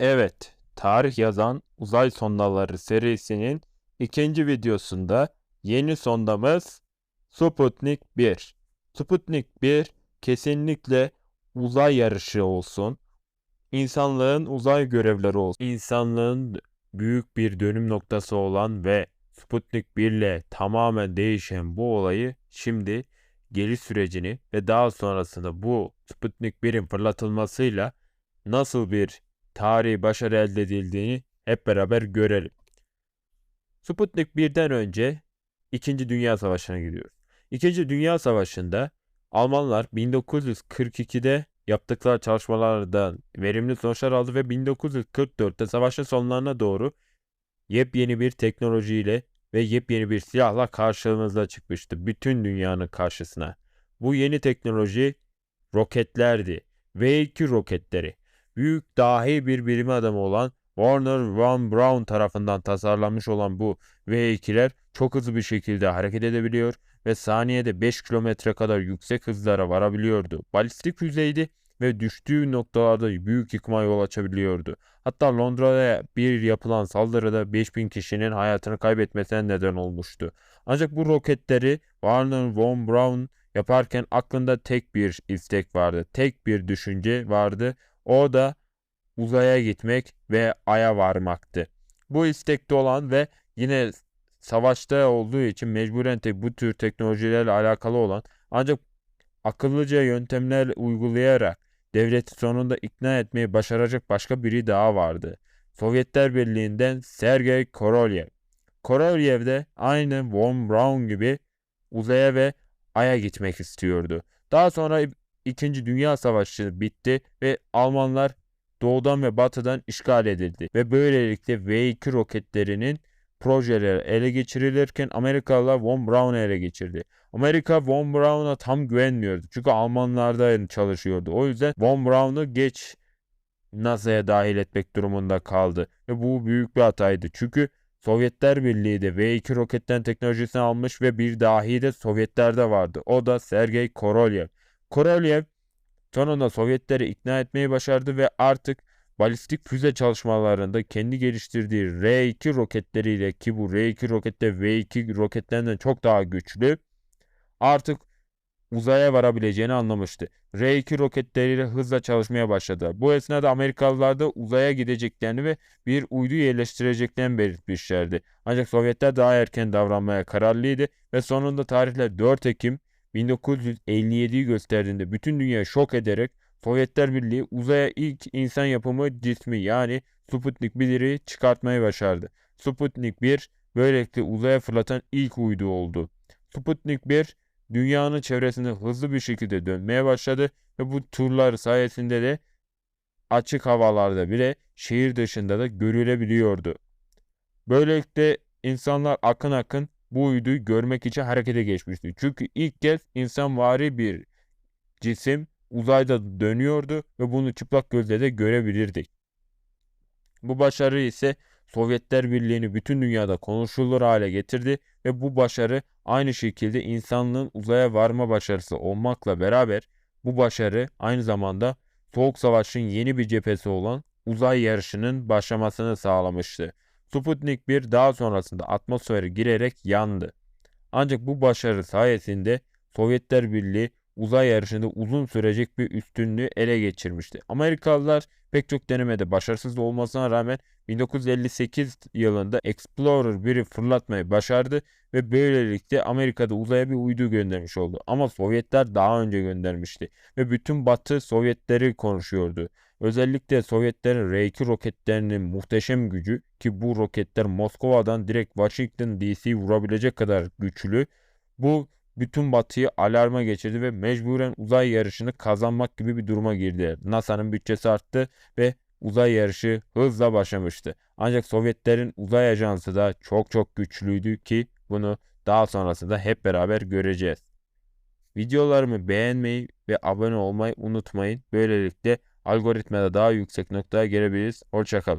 Evet, tarih yazan uzay sondaları serisinin ikinci videosunda yeni sondamız Sputnik 1. Sputnik 1 kesinlikle uzay yarışı olsun. İnsanlığın uzay görevleri olsun. İnsanlığın büyük bir dönüm noktası olan ve Sputnik 1 ile tamamen değişen bu olayı şimdi geliş sürecini ve daha sonrasında bu Sputnik 1'in fırlatılmasıyla nasıl bir tarihi başarı elde edildiğini hep beraber görelim. Sputnik 1'den önce 2. Dünya Savaşı'na gidiyoruz. 2. Dünya Savaşı'nda Almanlar 1942'de yaptıkları çalışmalardan verimli sonuçlar aldı ve 1944'te savaşın sonlarına doğru yepyeni bir teknolojiyle ve yepyeni bir silahla karşımıza çıkmıştı bütün dünyanın karşısına. Bu yeni teknoloji roketlerdi. V2 roketleri büyük dahi bir bilim adamı olan Warner Von Braun tarafından tasarlanmış olan bu V2'ler çok hızlı bir şekilde hareket edebiliyor ve saniyede 5 kilometre kadar yüksek hızlara varabiliyordu. Balistik füzeydi ve düştüğü noktalarda büyük yıkıma yol açabiliyordu. Hatta Londra'ya bir yapılan saldırıda 5000 kişinin hayatını kaybetmesine neden olmuştu. Ancak bu roketleri Warner Von Braun yaparken aklında tek bir istek vardı. Tek bir düşünce vardı. O da uzaya gitmek ve aya varmaktı. Bu istekte olan ve yine savaşta olduğu için mecburen te bu tür teknolojilerle alakalı olan ancak akıllıca yöntemler uygulayarak devleti sonunda ikna etmeyi başaracak başka biri daha vardı. Sovyetler Birliği'nden Sergey Korolev. Korolev de aynı Von Braun gibi uzaya ve aya gitmek istiyordu. Daha sonra İkinci Dünya Savaşı bitti ve Almanlar doğudan ve batıdan işgal edildi ve böylelikle V-2 roketlerinin projeleri ele geçirilirken Amerikalılar Von Braun'u ele geçirdi. Amerika Von Braun'a tam güvenmiyordu çünkü Almanlarda çalışıyordu. O yüzden Von Braun'u geç NASA'ya dahil etmek durumunda kaldı ve bu büyük bir hataydı. Çünkü Sovyetler Birliği de V-2 roketten teknolojisini almış ve bir dahi de Sovyetlerde vardı. O da Sergey Korolev. Korolev sonunda Sovyetleri ikna etmeyi başardı ve artık balistik füze çalışmalarında kendi geliştirdiği R2 roketleriyle ki bu R2 rokette V2 roketlerinden çok daha güçlü artık uzaya varabileceğini anlamıştı. R2 roketleriyle hızla çalışmaya başladı. Bu esnada Amerikalılar da uzaya gideceklerini ve bir uydu yerleştireceklerini belirtmişlerdi. Ancak Sovyetler daha erken davranmaya kararlıydı ve sonunda tarihler 4 Ekim 1957'yi gösterdiğinde bütün dünya şok ederek Sovyetler Birliği uzaya ilk insan yapımı cismi yani Sputnik 1'i çıkartmayı başardı. Sputnik 1 böylelikle uzaya fırlatan ilk uydu oldu. Sputnik 1 dünyanın çevresinde hızlı bir şekilde dönmeye başladı ve bu turlar sayesinde de açık havalarda bile şehir dışında da görülebiliyordu. Böylelikle insanlar akın akın bu uyduyu görmek için harekete geçmişti. Çünkü ilk kez insanvari bir cisim uzayda dönüyordu ve bunu çıplak gözle de görebilirdik. Bu başarı ise Sovyetler Birliği'ni bütün dünyada konuşulur hale getirdi ve bu başarı aynı şekilde insanlığın uzaya varma başarısı olmakla beraber bu başarı aynı zamanda Soğuk Savaş'ın yeni bir cephesi olan uzay yarışının başlamasını sağlamıştı. Sputnik 1 daha sonrasında atmosfere girerek yandı. Ancak bu başarı sayesinde Sovyetler Birliği uzay yarışında uzun sürecek bir üstünlüğü ele geçirmişti. Amerikalılar pek çok denemede başarısız olmasına rağmen 1958 yılında Explorer 1'i fırlatmayı başardı ve böylelikle Amerika'da uzaya bir uydu göndermiş oldu. Ama Sovyetler daha önce göndermişti ve bütün Batı Sovyetleri konuşuyordu. Özellikle Sovyetlerin R2 roketlerinin muhteşem gücü ki bu roketler Moskova'dan direkt Washington DC vurabilecek kadar güçlü. Bu bütün Batı'yı alarma geçirdi ve mecburen uzay yarışını kazanmak gibi bir duruma girdi. NASA'nın bütçesi arttı ve uzay yarışı hızla başlamıştı. Ancak Sovyetlerin uzay ajansı da çok çok güçlüydü ki bunu daha sonrasında hep beraber göreceğiz. Videolarımı beğenmeyi ve abone olmayı unutmayın. Böylelikle algoritmada daha yüksek noktaya gelebiliriz. Hoşçakalın.